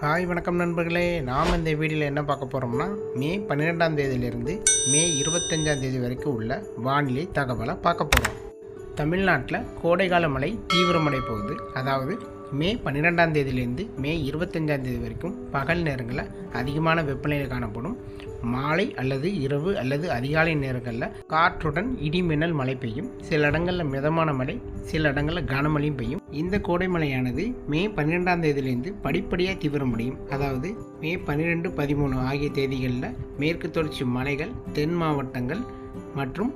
Hi வணக்கம் நண்பர்களே. நாம் இந்த வீடியோவில் என்ன பார்க்க போகிறோம்னா மே பன்னிரெண்டாம் தேதியிலிருந்து மே இருபத்தஞ்சாம் தேதி வரைக்கும் உள்ள வானிலை தகவலை பார்க்க போகிறோம் தமிழ்நாட்டில் கோடைக்கால மழை தீவிரமடை போகுது. அதாவது மே பன்னிரெண்டாம் தேதியிலேருந்து மே இருபத்தஞ்சாம் தேதி வரைக்கும் பகல் நேரங்களில் அதிகமான வெப்பநிலை காணப்படும். மாலை அல்லது இரவு அல்லது அதிகாலை நேரங்களில் காற்றுடன் இடிமின்னல் மழை பெய்யும். சில இடங்களில் மிதமான மழை சில இடங்களில் கனமழையும் பெய்யும். இந்த கோடை மழையானது மே பன்னிரெண்டாம் தேதியிலிருந்து படிப்படியாக தீவிர முடியும் அதாவது மே பன்னிரெண்டு பதிமூணு ஆகிய தேதிகளில் மேற்கு தொடர்ச்சி மலைகள் தென் மாவட்டங்கள் மற்றும்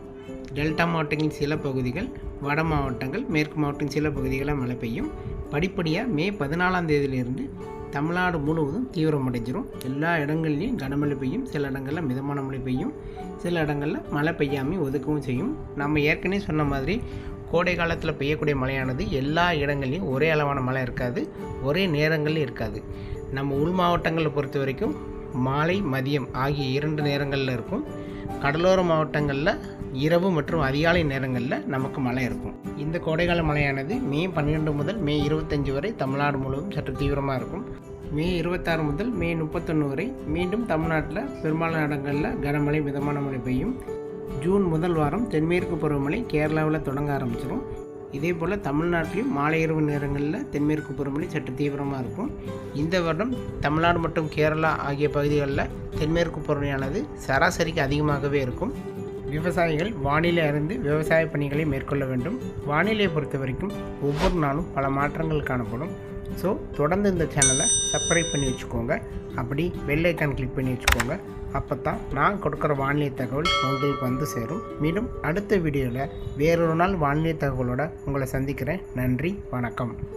டெல்டா மாவட்டங்களின் சில பகுதிகள் வட மாவட்டங்கள் மேற்கு மாவட்டத்தின் சில பகுதிகளில் மழை பெய்யும். படிப்படியாக மே பதினாலாம் தேதியிலிருந்து தமிழ்நாடு முழுவதும் தீவிரமடைஞ்சிரும். எல்லா இடங்கள்லையும் கனமழை பெய்யும். சில இடங்களில் மிதமான மழை பெய்யும். சில இடங்களில் மழை பெய்யாமல் ஒதுக்கவும் செய்யும். நம்ம ஏற்கனவே சொன்ன மாதிரி கோடை காலத்தில் பெய்யக்கூடிய மழையானது எல்லா இடங்கள்லையும் ஒரே அளவான மழை இருக்காது. ஒரே நேரங்களில் இருக்காது. நம்ம உள் மாவட்டங்களை பொறுத்த வரைக்கும் மாலை மதியம் ஆகிய இரண்டு நேரங்களில் இருக்கும். கடலோர மாவட்டங்களில் இரவு மற்றும் அதிகாலை நேரங்களில் நமக்கு மழை இருக்கும். இந்த கோடைக்கால மழையானது மே பன்னிரெண்டு முதல் மே இருபத்தஞ்சு வரை தமிழ்நாடு முழுவதும் சற்று தீவிரமாக இருக்கும். மே இருபத்தாறு முதல் மே முப்பத்தொன்று வரை மீண்டும் தமிழ்நாட்டில் பெரும்பாலான இடங்களில் கனமழை மிதமான மழை பெய்யும். ஜூன் முதல் வாரம் தென்மேற்கு பருவமழை கேரளாவில் தொடங்க ஆரம்பிச்சிடும் இதே போல் தமிழ்நாட்டிலையும் மாலை இரவு நேரங்களில் தென்மேற்கு பருவமழை சற்று தீவிரமாக இருக்கும். இந்த வருடம் தமிழ்நாடு மற்றும் கேரளா ஆகிய பகுதிகளில் தென்மேற்கு பருவமழையானது சராசரிக்கு அதிகமாகவே இருக்கும். விவசாயிகள் வானிலை அறிந்து விவசாய பணிகளை மேற்கொள்ள வேண்டும். வானிலையை பொறுத்த வரைக்கும் ஒவ்வொரு நாளும் பல மாற்றங்கள் காணப்படும். ஸோ தொடர்ந்து இந்த சேனலை சப்ஸ்கிரைப் பண்ணி வச்சுக்கோங்க. அப்படி வெள்ளைக்கான் கிளிக் பண்ணி வச்சுக்கோங்க. அப்போ தான் நான் கொடுக்குற வானிலை தகவல் உங்களுக்கு வந்து சேரும். மீண்டும் அடுத்த வீடியோவில் வேறொரு நாள் வானிலை தகவலோட உங்களை சந்திக்கிறேன். நன்றி வணக்கம்.